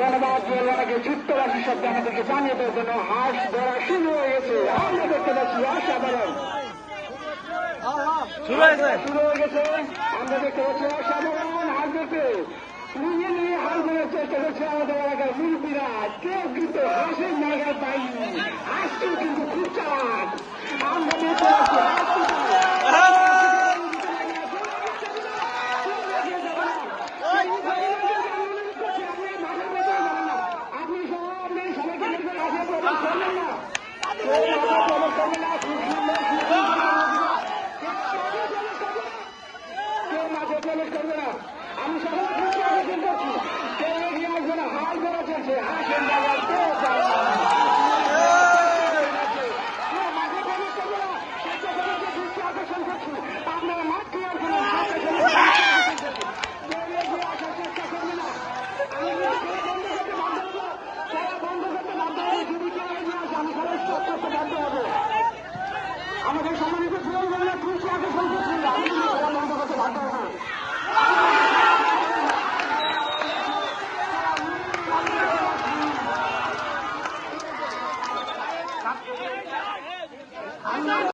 ধন্যবাদ জেলাকে যুক্তরাষ্ট্র শব্দ আমাদেরকে জানিয়ে দেওয়ার জন্য হাঁস ধরা শুরু হয়ে গেছে। আমরা দেখতে পাচ্ছি অসাধারণ। শুরু হয়ে গেছে। আমরা দেখতে পাচ্ছি অসাধারণ হাঁস দেখতে। নিয়ে নিয়ে হাল ধরার চেষ্টা করছে আমাদের এলাকার মুরব্বীরা। কেউ কিন্তু হাঁসের জায়গায় পাইনি হাঁসটিও কিন্তু আমি সবাই করছি কেউ এগিয়ে আসবে না হাল ধরা চলছে হাসেন বাজার সত্যকে জানতে হবে আমাদের সম্মানিত জীবন বললে কৃষি আগে সন্তুষ্ট আমি বন্ধ করতে বাধ্য হব। I'm not